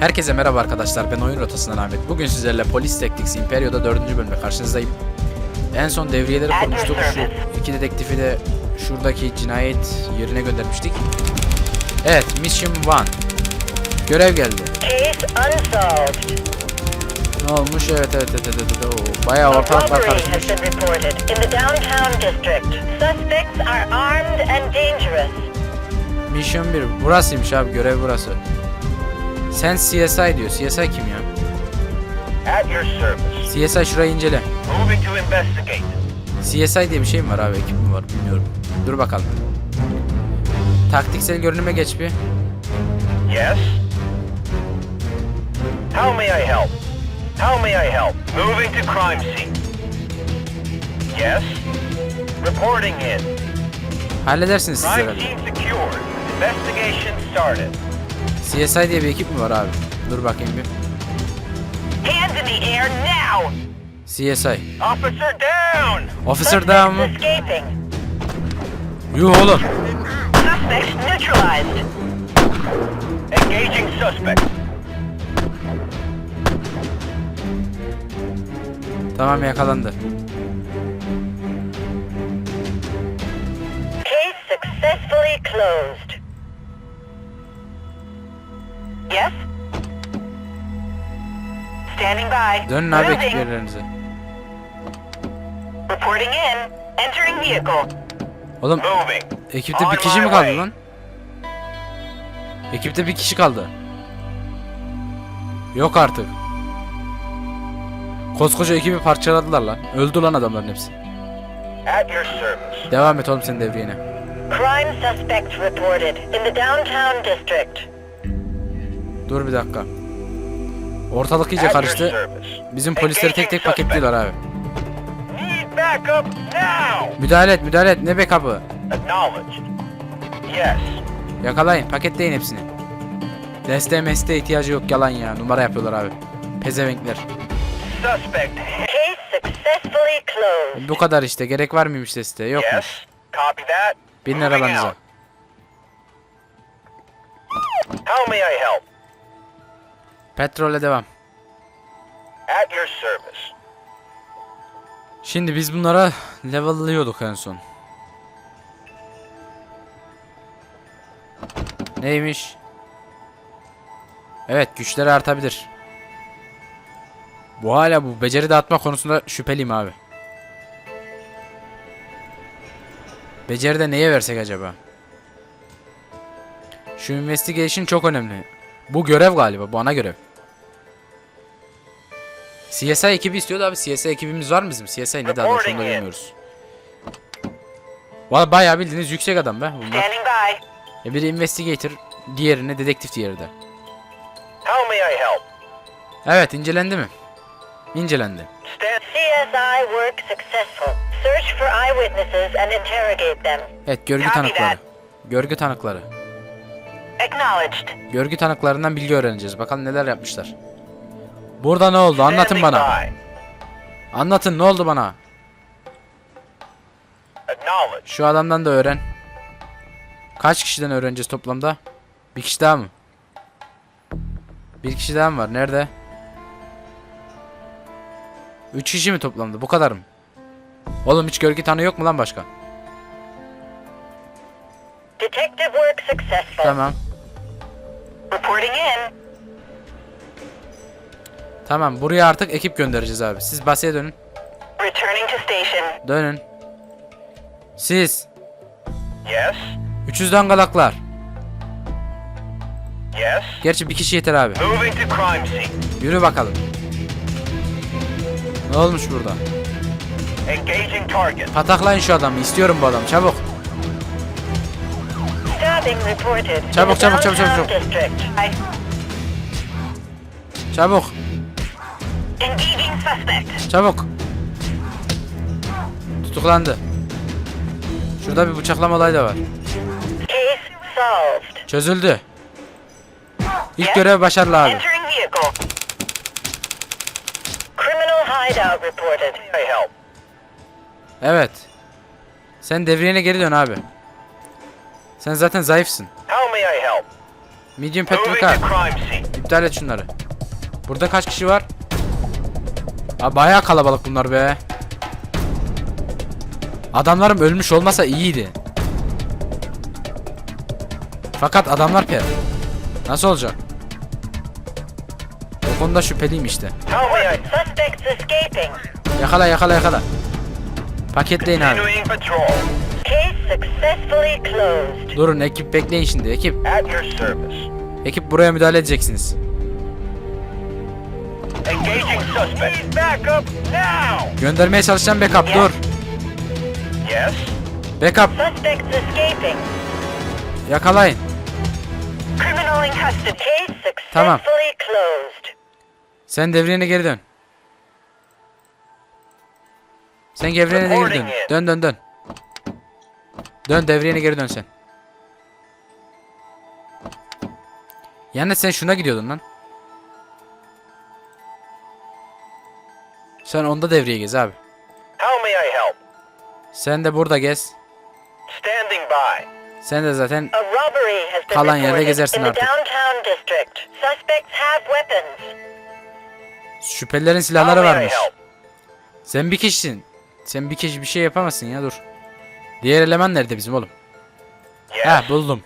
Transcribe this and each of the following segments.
Herkese merhaba arkadaşlar ben oyun rotasından Ahmet. Bugün sizlerle Polis Tactics Imperio'da 4. bölümde karşınızdayım. En son devriyeleri kurmuştuk. Şu iki dedektifi de şuradaki cinayet yerine göndermiştik. Evet Mission 1. Görev geldi. Ne olmuş? Evet evet evet evet. evet. Oo, bayağı ortalıklar karışmış. Mission 1. Burasıymış abi görev burası. Sen CSI diyor. CSI kim ya? At your service. CSI şurayı incele. Moving to investigate. CSI diye bir şey mi var abi? Ekip mi var? Bilmiyorum. Dur bakalım. Taktiksel görünüme geç bir. Yes? How may I help? How may I help? Moving to crime scene. Yes? Reporting in. Halledersiniz siz Crime herhalde. scene secured. Investigation started. CSI diye bir ekip mi var abi? Dur bakayım bir. Hands in the air now! CSI. Officer down! Officer down mı? Yuh oğlum. Suspects neutralized. Engaging suspect. Tamam yakalandı. Case successfully closed. Yes? Standing by. Dönün abi ekip Moving. yerlerinize. Reporting in. Entering vehicle. Oğlum Moving. ekipte bir kişi mi kaldı lan? Ekipte bir kişi kaldı. Yok artık. Koskoca ekibi parçaladılar lan. Öldü lan adamların hepsi. At your service. Devam et oğlum sen devriyene. Crime suspect reported in the downtown district. Dur bir dakika. Ortalık iyice karıştı. Bizim polisleri tek tek paketliyorlar abi. Müdahale et müdahale et. Ne backup'ı? Yakalayın paketleyin hepsini. Deste meste ihtiyacı yok yalan ya. Numara yapıyorlar abi. Pezevenkler. Bu kadar işte. Gerek var mıymış deste? Yokmuş. Binin arabanıza. How may I help? Petrole devam. At your service. Şimdi biz bunlara levellıyorduk en son. Neymiş? Evet güçleri artabilir. Bu hala bu beceri dağıtma konusunda şüpheliyim abi. Beceri de neye versek acaba? Şu investigation çok önemli. Bu görev galiba bu ana görev. CSI ekibi istiyordu abi. CSI ekibimiz var mı bizim? CSI ne daha onu da bilmiyoruz. Valla bayağı bildiğiniz yüksek adam be bunlar. E biri investigator, diğerine dedektif diğeri de. How may I help? Evet incelendi mi? İncelendi. CSI work successful. Search for eyewitnesses and interrogate them. Evet görgü tanıkları. Görgü tanıkları. Acknowledged. Görgü tanıklarından bilgi öğreneceğiz. Bakalım neler yapmışlar. Burada ne oldu? Anlatın bana. Anlatın ne oldu bana? Şu adamdan da öğren. Kaç kişiden öğreneceğiz toplamda? Bir kişi daha mı? Bir kişi daha mı var? Nerede? Üç kişi mi toplamda? Bu kadar mı? Oğlum hiç görgü tanığı yok mu lan başka? Tamam. Reporting in. Tamam buraya artık ekip göndereceğiz abi. Siz basaya dönün. Dönün. Siz. Yes. 300 dangalaklar. Yes. Gerçi bir kişi yeter abi. Yürü bakalım. Ne olmuş burada? Pataklayın şu adamı. İstiyorum bu adamı. Çabuk. Çabuk, çabuk, çabuk, çabuk, çabuk. Çabuk. Engaging suspect. Çabuk. Tutuklandı. Şurada bir bıçaklama olayı da var. Case solved. Çözüldü. İlk görev başarılı abi. Entering vehicle. Criminal hideout reported. May I help? Evet. Sen devriyene geri dön abi. Sen zaten zayıfsın. How may I help? Medium petrol car. İptal et şunları. Burada kaç kişi var? Aa bayağı kalabalık bunlar be. Adamlarım ölmüş olmasa iyiydi. Fakat adamlar per. Nasıl olacak? O konuda şüpheliyim işte. Yakala yakala yakala. Paketleyin abi. Durun ekip bekleyin şimdi ekip. Ekip buraya müdahale edeceksiniz. Engaging suspect. Need backup now! Göndermeye çalışacağım backup dur. Yes? Backup Suspects escaping. yakalayın. Criminal in custody. Case successfully Tamam. closed. Sen devriyene geri dön. Sen devriyene de geri dön. Dön dön dön. Dön devriyene geri dön sen. Yani sen şuna gidiyordun lan. Sen onda devreye gez abi. How may I help? Sen de burada gez. Standing by. Sen de zaten A robbery has been Kalan yerde reported gezersin in the artık. downtown district. Suspects have weapons. şüphelilerin How silahları may I varmış. help? Sen bir kişisin. Sen bir kişi bir şey yapamazsın ya dur. Diğer eleman nerede bizim oğlum? Yes? Ha buldum.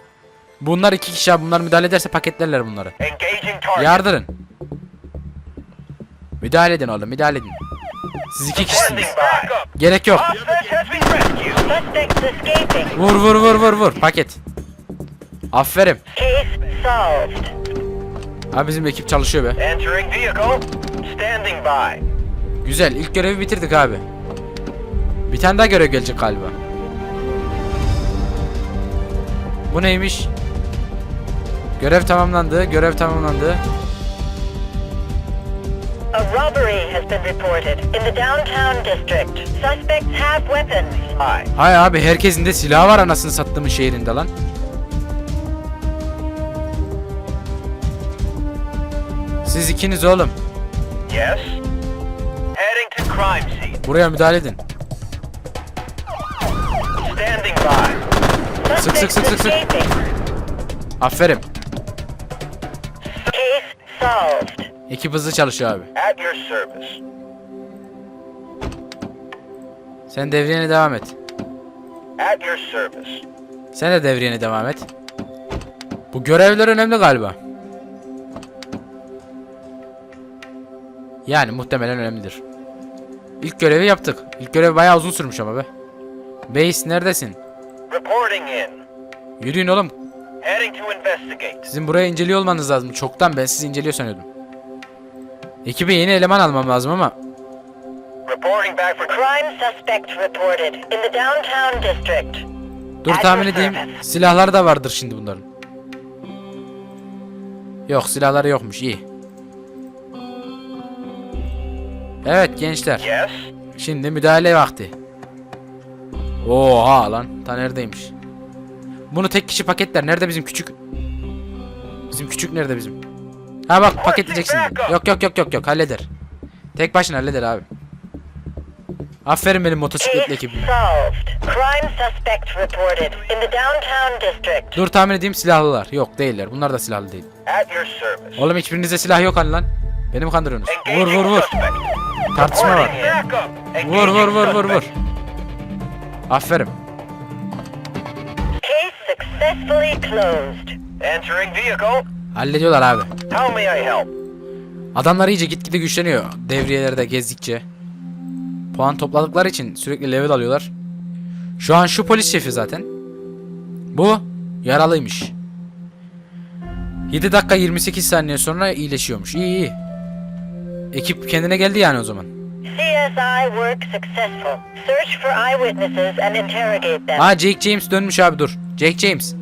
Bunlar iki kişi abi. Bunlar müdahale ederse paketlerler bunları. Engaging target. Yardırın. Müdahale edin oğlum müdahale edin. Siz iki kişisiniz. Gerek yok. Vur vur vur vur vur. Paket. Aferin. Abi bizim ekip çalışıyor be. Güzel. ilk görevi bitirdik abi. Bir tane daha görev gelecek galiba. Bu neymiş? Görev tamamlandı. Görev tamamlandı. A robbery has been reported in the downtown district. Suspects have weapons. Hi. Hay abi herkesin de silahı var anasını sattığımın şehrinde lan. Siz ikiniz oğlum. Yes? Heading to crime scene. Buraya müdahale edin. Standing by. Sık, sık, sık, sık, sık. Aferin. Case solved. Ekip hızlı çalışıyor abi. At your service. Sen devriyene devam et. At your service. Sen de devriyene devam et. Bu görevler önemli galiba. Yani muhtemelen önemlidir. İlk görevi yaptık. İlk görev bayağı uzun sürmüş ama be. Base neredesin? Reporting in. Yürüyün oğlum. Heading to investigate. Sizin buraya inceliyor olmanız lazım. Çoktan ben sizi inceliyor sanıyordum. Ekibe yeni eleman almam lazım ama Reporting back for Crime suspect reported in the downtown district. dur tahmin edeyim. Silahları da vardır şimdi bunların. Yok silahları yokmuş iyi. Evet gençler. Yes? Şimdi müdahale vakti. Oha lan. Ta neredeymiş? Bunu tek kişi paketler. Nerede bizim küçük? Bizim küçük nerede bizim? Ha bak paketleyeceksin. Yok yok yok yok yok halleder. Tek başına halleder abi. Aferin benim motosikletli ekibime. solved. Crime suspect reported in the downtown district. Dur tahmin edeyim silahlılar. Yok değiller. Bunlar da silahlı değil. At your service. Oğlum hiçbirinizde silah yok hani lan. Beni mi kandırıyorsunuz? Vur vur vur. Tartışma var. Vur vur vur vur vur. Aferin. Case successfully closed. Entering vehicle. Hallediyorlar abi. How may I help? Adamlar iyice gitgide güçleniyor devriyelerde gezdikçe. Puan topladıkları için sürekli level alıyorlar. Şu an şu polis şefi zaten. Bu yaralıymış. 7 dakika 28 saniye sonra iyileşiyormuş. İyi iyi. Ekip kendine geldi yani o zaman. CSI work successful. Search for eyewitnesses and interrogate them. Aa Jake James dönmüş abi dur. Jake James.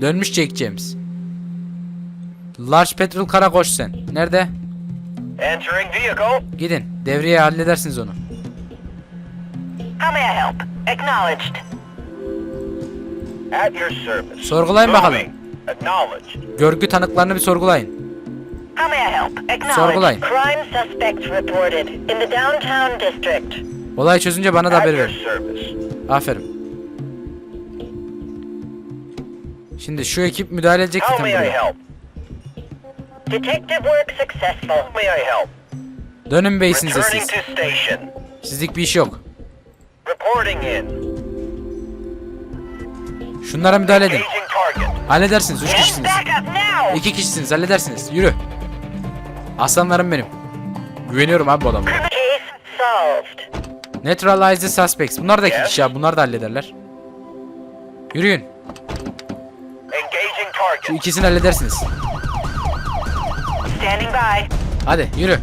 Dönmüş Jake James. Large Petrol kara koş sen. Nerede? Entering vehicle. Gidin. Devriye halledersiniz onu. How may I help? Acknowledged. At your service. Sorgulayın bakalım. Acknowledged. Görgü tanıklarını bir sorgulayın. How may I help? Acknowledged. Sorgulayın. Crime suspect reported in the downtown district. Olay çözünce bana da haber verin. Aferin. Şimdi şu ekip müdahale edecek How zaten may I buraya. Detective work successful. May I help? Dönün Returning siz. to station. Sizlik bir iş yok. Reporting in. Şunlara müdahale edin. Halledersiniz. Üç kişisiniz. İki kişisiniz. Halledersiniz. Yürü. Aslanlarım benim. Güveniyorum abi bu adamlara. Neutralize the suspects. Bunlar da iki kişi ya. Bunlar da hallederler. Yürüyün. Şu ikisini halledersiniz. Standing by. Hadi yürü.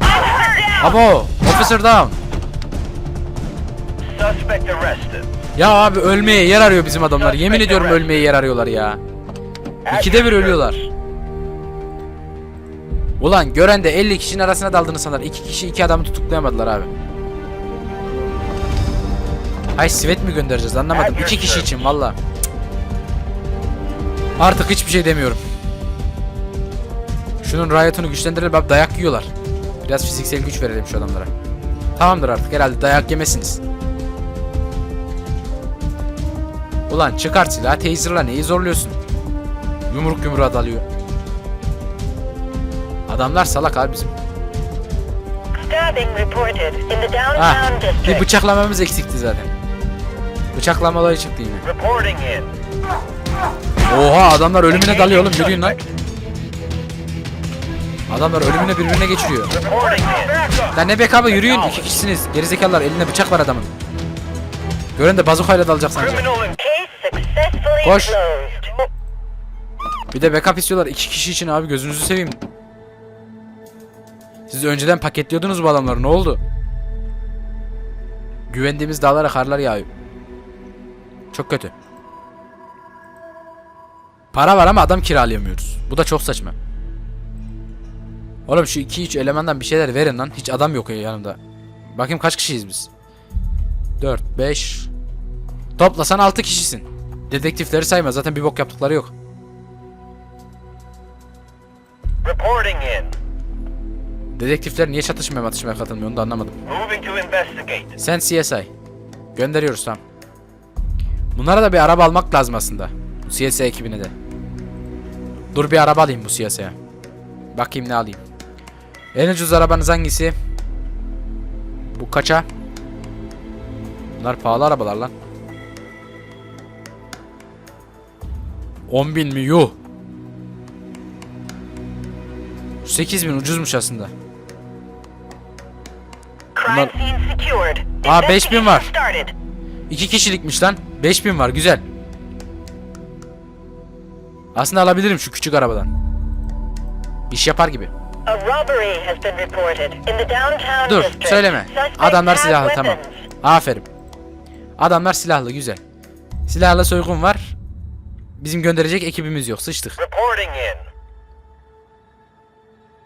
Officer down! Abo. Officer down. Suspect arrested. Ya abi ölmeye yer arıyor bizim adamlar. Yemin ediyorum ölmeye yer arıyorlar ya. İkide bir ölüyorlar. Ulan gören de 50 kişinin arasına daldığını sanır. İki kişi iki adamı tutuklayamadılar abi. Hay sivet mi göndereceğiz anlamadım. İki kişi için valla. Artık hiçbir şey demiyorum. Şunun riot'unu güçlendirelim abi dayak yiyorlar. Biraz fiziksel güç verelim şu adamlara. Tamamdır artık herhalde dayak yemesiniz. Ulan çıkart silahı taser'la neyi zorluyorsun? Yumruk yumruğa dalıyor. Adamlar salak abi bizim. The Ah, bir bıçaklamamız eksikti zaten. Bıçaklama olayı çıktı yine. Oha adamlar ölümüne dalıyor oğlum yürüyün lan. Adamlar ölümüne birbirine geçiriyor. Lan ne backup'ı yürüyün iki kişisiniz. Gerizekalılar elinde bıçak var adamın. Gören de bazukayla dalacak successfully Koş. Bir de backup istiyorlar iki kişi için abi gözünüzü seveyim. Siz önceden paketliyordunuz bu adamları ne oldu? Güvendiğimiz dağlara karlar yağıyor. Çok kötü. Para var ama adam kiralayamıyoruz. Bu da çok saçma. Oğlum şu 2-3 elemandan bir şeyler verin lan. Hiç adam yok ya yanımda. Bakayım kaç kişiyiz biz? 4, 5... Toplasan 6 kişisin. Dedektifleri sayma zaten bir bok yaptıkları yok. Reporting in. Dedektifler niye çatışmaya matışmaya katılmıyor onu da anlamadım. Sen CSI. Gönderiyoruz tamam. Bunlara da bir araba almak lazım aslında. Bu CSI ekibine de. Dur bir araba alayım bu CSI'ye. Bakayım ne alayım. En ucuz arabanız hangisi? Bu kaça? Bunlar pahalı arabalar lan. 10 bin mi? Yuh. 8 bin ucuzmuş aslında. Bunlar-. Aa, 5000 var. Investigation started. 2 kişilikmiş lan. 5000 var güzel. Aslında alabilirim şu küçük arabadan. İş yapar gibi. A robbery has been reported in the downtown Dur söyleme. Adamlar silahlı tamam. Aferin. Adamlar silahlı güzel. Silahlı soygun var. Bizim gönderecek ekibimiz yok. Sıçtık.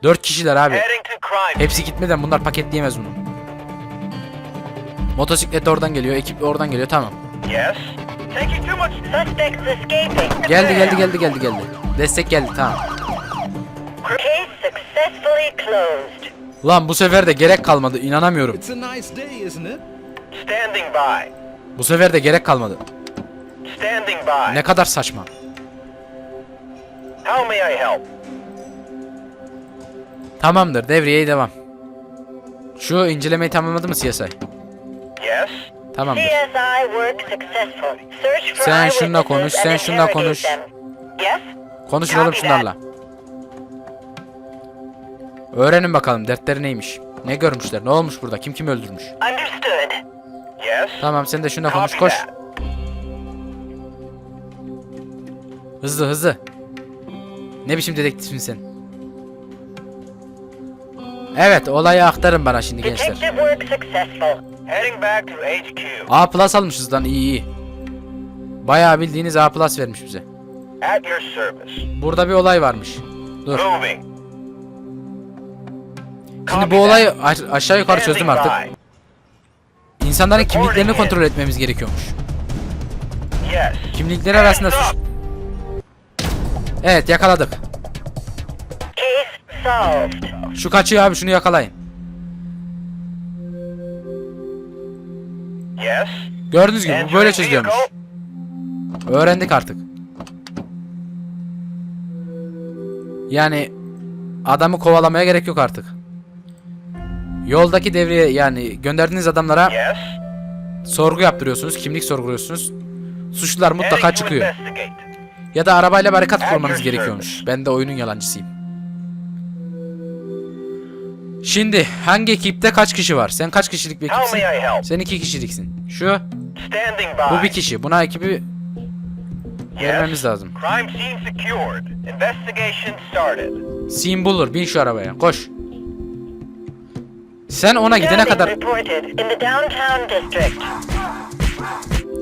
4 kişiler abi. Hepsi gitmeden bunlar paketleyemez bunu. Motosiklet oradan geliyor, ekip oradan geliyor tamam. Geldi geldi geldi geldi geldi. Destek geldi tamam. Case successfully closed. Ulan bu sefer de gerek kalmadı inanamıyorum. It's a nice day, isn't it? Standing by. Bu sefer de gerek kalmadı. Standing by. Ne kadar saçma. How may I help? Tamamdır devriyeye devam. Şu incelemeyi tamamladı mı CSI? Yes. Tamamdır. Sen şununla konuş, sen şununla konuş. Konuşun oğlum şunlarla. Öğrenin bakalım dertleri neymiş. Ne görmüşler? Ne olmuş burada? Kim kim öldürmüş? Understood. Yes. Tamam sen de şununla konuş koş. Hızlı hızlı. Ne biçim dedektifsin sen? Evet olayı aktarın bana şimdi gençler. A plus almışız lan iyi iyi. Bayağı bildiğiniz A plus vermiş bize. Burada bir olay varmış. Dur. Moving. Şimdi bu olayı aşağı yukarı çözdüm artık. İnsanların kimliklerini kontrol etmemiz gerekiyormuş. Kimlikleri arasında suç... Evet yakaladık. Şu kaçıyor abi şunu yakalayın. Gördüğünüz gibi bu böyle çözülüyormuş. Öğrendik artık. Yani adamı kovalamaya gerek yok artık. Yoldaki devriye yani gönderdiğiniz adamlara sorgu yaptırıyorsunuz, kimlik sorguluyorsunuz. Suçlular mutlaka çıkıyor. Ya da arabayla barikat At kurmanız gerekiyormuş. Ben de oyunun yalancısıyım. Şimdi hangi ekipte kaç kişi var? Sen kaç kişilik bir ekipsin? Sen iki kişiliksin. Şu, bu bir kişi. Buna ekibi vermemiz lazım. Sim bulur. Bin şu arabaya. Koş. Sen ona gidene kadar...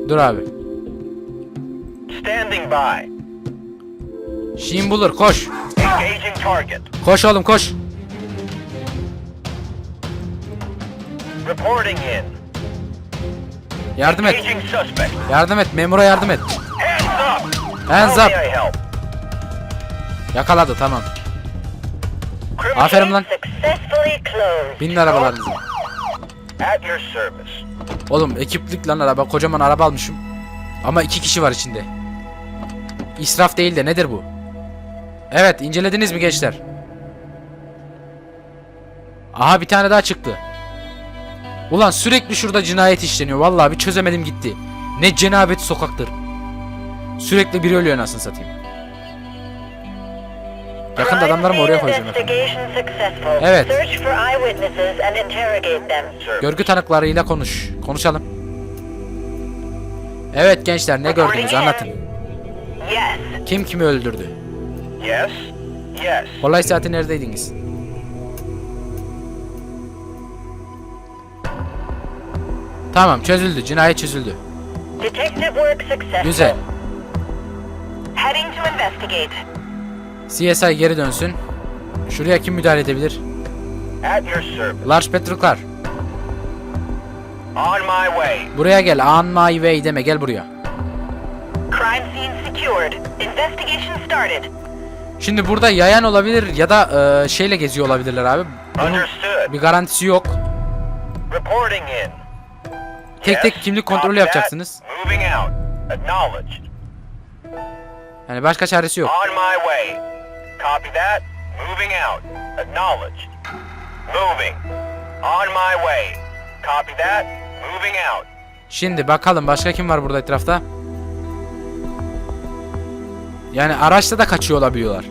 Dur abi. Standing by. Sim bulur. Koş. Koş oğlum koş. Reporting in. Yardım et. Yardım et. Memura yardım et. Hands up. Hands up. Yakaladı tamam. Aferin lan. Binin service. Oğlum ekiplik lan araba. Kocaman araba almışım. Ama iki kişi var içinde. İsraf değil de nedir bu? Evet incelediniz mi gençler? Aha bir tane daha çıktı. Ulan sürekli şurada cinayet işleniyor. Vallahi bir çözemedim gitti. Ne cenabet sokaktır. Sürekli biri ölüyor anasını satayım. Yakında adamlarımı oraya koyacağım efendim. Evet. Görgü tanıklarıyla konuş. Konuşalım. Evet gençler ne gördünüz anlatın. Kim kimi öldürdü? Yes. Yes. Olay saati neredeydiniz? Tamam çözüldü. Cinayet çözüldü. Güzel. Heading to investigate. CSI geri dönsün. Şuraya kim müdahale edebilir? Large Petrol Car. On my way. Buraya gel. On my way deme. Gel buraya. Crime scene secured. Investigation started. Şimdi burada yayan olabilir ya da e, şeyle geziyor olabilirler abi. Bunun bir garantisi yok. Reporting in. Tek tek kimlik kontrolü yapacaksınız. Yani başka çaresi yok. On my way. Copy that. Moving out. Acknowledged. Moving. On my way. Copy that. Moving out. Şimdi bakalım başka kim var burada etrafta? Yani araçla da kaçıyor olabiliyorlar.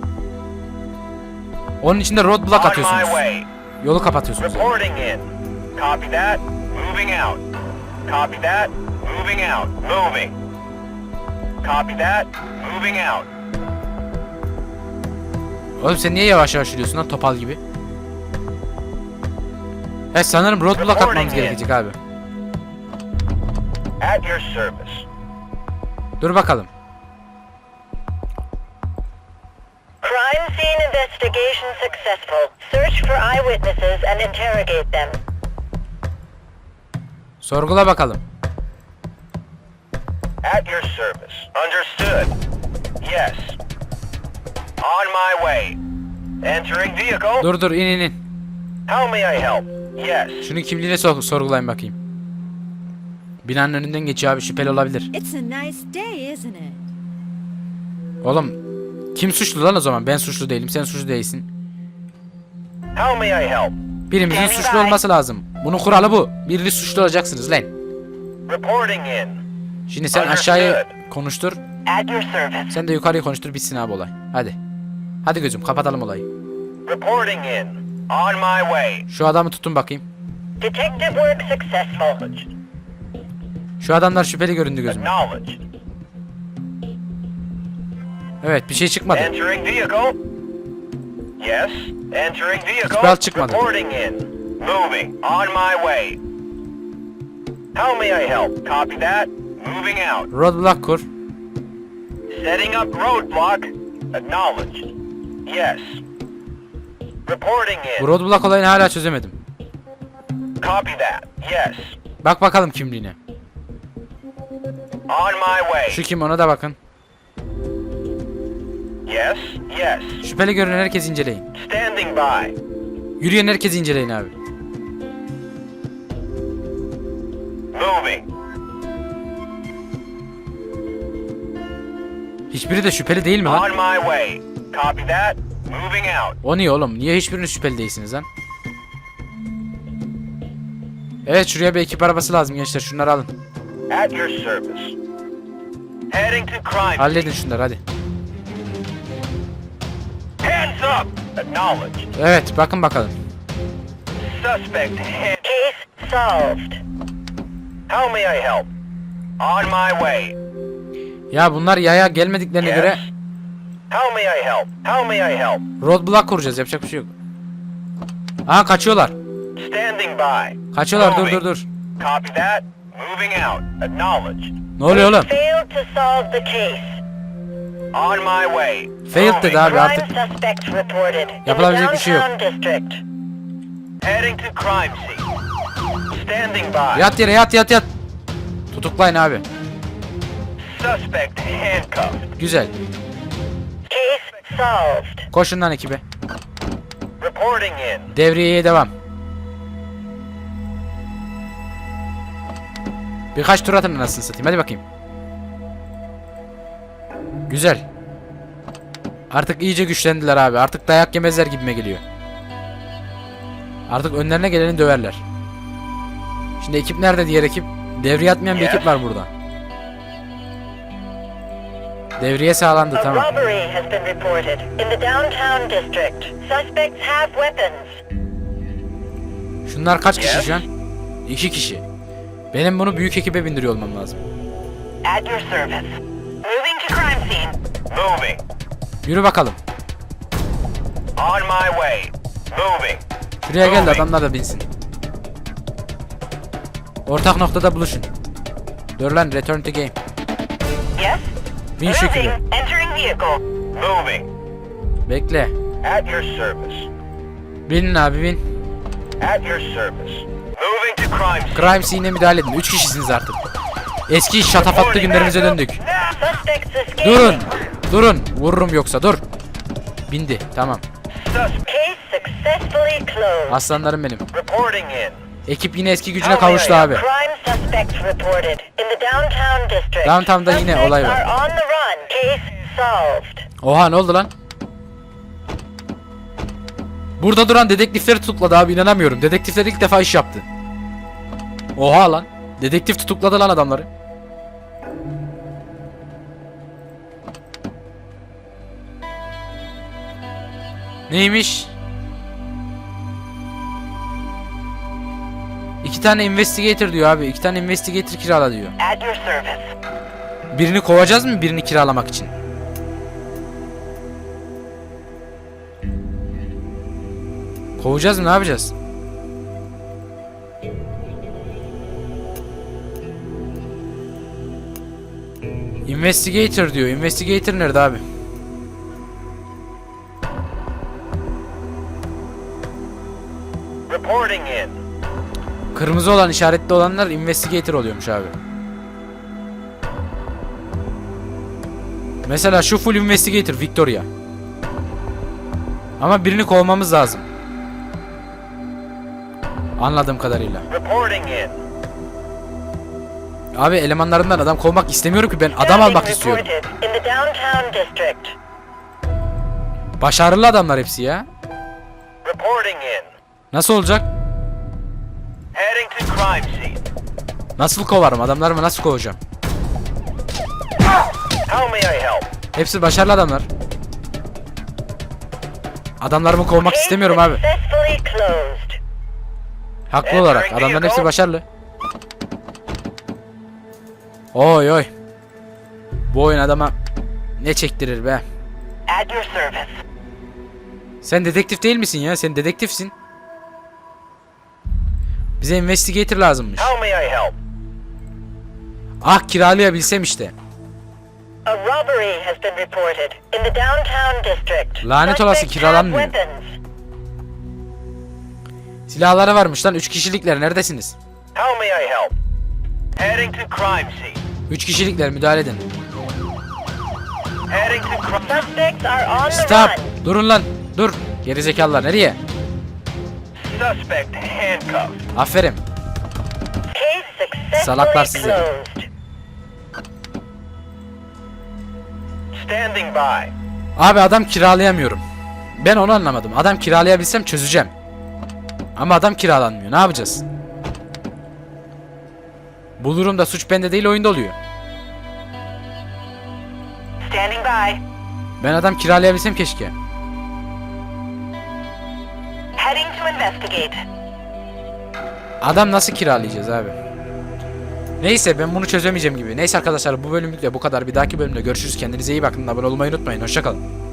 Onun için de roadblock atıyorsunuz. Yolu kapatıyorsunuz. Reporting in. Copy that. Moving out. Copy that. Moving out. Moving. Copy that. Moving out. Oğlum sen niye yavaş yavaş yürüyorsun lan topal gibi? He sanırım roadblock atmamız gerekecek abi. At your service. Dur bakalım. Crime scene investigation successful. Search for eyewitnesses and interrogate them. Sorgula bakalım. At your service. Understood. Yes. On my way. Entering vehicle. Dur dur in in in. How may I help? Yes. Şunun kimliğini sor sorgulayın bakayım. Binanın önünden geçiyor abi şüpheli olabilir. It's a nice day, isn't it? Oğlum kim suçlu lan o zaman? Ben suçlu değilim sen suçlu değilsin. How may I help? Birimizin suçlu olması lazım. Bunun kuralı bu. Biriniz suçlu olacaksınız lan. Reporting in. Şimdi sen aşağıyı konuştur. At your service. Sen de yukarıyı konuştur bitsin abi olay. Hadi. Hadi gözüm kapatalım olayı. Reporting in. On my way. Şu adamı tutun bakayım. Detective work successful. Şu adamlar şüpheli göründü gözüme. Acknowledged. Evet bir şey çıkmadı. Entering vehicle. Yes. Entering vehicle. Hiçbir alt çıkmadı. Reporting in. Moving. On my way. How may I help? Copy that. Moving out. Roadblock kur. Setting up roadblock. Acknowledged. Yes. Reporting Bu in. roadblock olayını hala çözemedim. Copy that. Yes. Bak bakalım kimliğine. On my way. Şu kim ona da bakın. Yes. Yes. Şüpheli görünen herkes inceleyin. Standing by. Yürüyen herkes inceleyin abi. Moving. Hiçbiri de şüpheli değil mi lan? On my way. Copy that. Moving out. O niye oğlum? Niye hiçbiriniz şüpheli değilsiniz lan? Evet şuraya bir ekip arabası lazım gençler. Şunları alın. At your service. Heading to crime Halledin şunları hadi. Hands up! Acknowledged. Evet bakın bakalım. Suspect. Case solved. How may I help? On my way. Ya bunlar yaya gelmediklerine Yes. göre How may I help? How may I help? roadblock kuracağız. Yapacak bir şey yok. Aa kaçıyorlar. Standing by. Kaçıyorlar dur Moving. dur dur. Copy that. Moving out. Acknowledged. Ne oluyor oğlum? Failed to solve the case. On my way. Failed dedi abi artık. Yapılabilecek bir şey yok. Heading to crime scene. Standing by. Yat yere yat yat yat. Tutuklayın abi. Suspect handcuffed. Güzel. Solved. Koşun lan ekibe. Reporting in. Devriyeye devam. Birkaç tur atın anasını satayım. Hadi bakayım. Güzel. Artık iyice güçlendiler abi. Artık dayak yemezler gibime geliyor. Artık önlerine geleni döverler. Şimdi ekip nerede diğer ekip? Devriye atmayan bir ekip var burada. Devriye sağlandı tamam. robbery has been reported in the downtown district. Suspects have weapons. Şunlar kaç kişi şu an? İki kişi. Benim bunu büyük ekibe bindiriyor olmam lazım. At your service. Moving to crime scene. Moving. Yürü bakalım. On my way. Moving. Şuraya gel de adamlar da binsin. Ortak noktada buluşun. Dur lan return to game. Bin şu Moving. kübü. Entering vehicle. Moving. Bekle. At your service. Binin abi bin. At your service. Moving to crime scene. Crime scene'e müdahale edin. Üç kişisiniz artık. Eski şatafatlı günlerimize döndük. Durun. Durun. Vururum yoksa dur. Bindi. Tamam. Aslanlarım benim. Reporting in. Ekip yine eski gücüne kavuştu abi. Downtown'da yine olay var. Oha ne oldu lan? Burada duran dedektifleri tutukladı abi inanamıyorum. Dedektifler ilk defa iş yaptı. Oha lan. Dedektif tutukladı lan adamları. Neymiş? İki tane investigator diyor abi. İki tane investigator kirala diyor. At your service. Birini kovacağız mı birini kiralamak için? Kovacağız mı ne yapacağız? Investigator diyor. Investigator nerede abi? Kırmızı olan işaretli olanlar investigator oluyormuş abi. Mesela şu full investigator Victoria. Ama birini kovmamız lazım. Anladığım kadarıyla. Abi elemanlarından adam kovmak istemiyorum ki ben adam almak istiyorum. Başarılı adamlar hepsi ya. Nasıl olacak? Nasıl kovarım adamlarımı nasıl kovacağım? How may I help? Hepsi başarılı adamlar. Adamlarımı kovmak istemiyorum abi. Haklı olarak adamların hepsi başarılı. Oy oy. Bu oyun adama ne çektirir be. Sen dedektif değil misin ya? Sen dedektifsin. Bize investigator lazımmış. How may I help? Ah kiralayabilsem işte. A robbery has been reported in the downtown district. Lanet olası kiralanmıyor. Silahları varmış lan 3 kişilikler neredesiniz? How may I help? Heading to crime scene. 3 kişilikler müdahale edin. Heading to crime. Suspects are on the Stop. run. Durun lan. Dur. Gerizekalılar nereye? Suspect handcuffed. Aferin. Salaklar sizi. closed. Standing by. Abi adam kiralayamıyorum. Ben onu anlamadım. Adam kiralayabilsem çözeceğim. Ama adam kiralanmıyor. Ne yapacağız? Bu durumda suç bende değil oyunda oluyor. Standing by. Ben adam kiralayabilsem keşke. Heading to investigate. Adam nasıl kiralayacağız abi? Neyse ben bunu çözemeyeceğim gibi. Neyse arkadaşlar bu bölümlük de bu kadar. Bir dahaki bölümde görüşürüz. Kendinize iyi bakın. Abone olmayı unutmayın. Hoşçakalın.